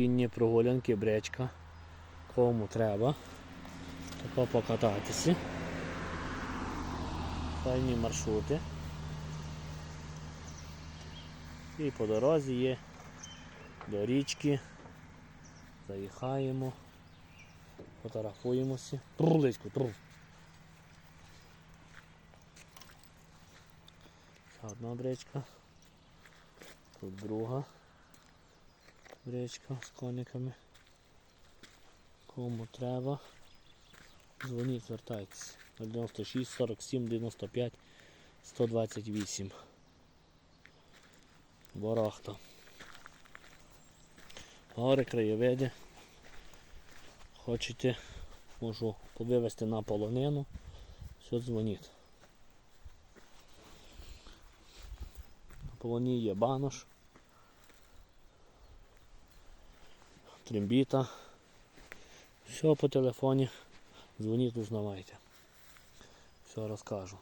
кінні прогулянки, бречка. Кому треба. Тако покататися. Файні маршрути. І по дорозі є до річки. Заїхаємо, фотографуємося. Трулиську, тру. Одна бречка. Тут друга бречка з кониками. Кому треба. Дзвоніть, звертайтеся. 96 47 95 128. Ворохта. Гори, краєвиди. Хочете, можу повивезти на полонину. Все дзвоніть. На полоні є банош. Трембіта. Все по телефоні. Дзвоніть, узнавайте. Все розкажу.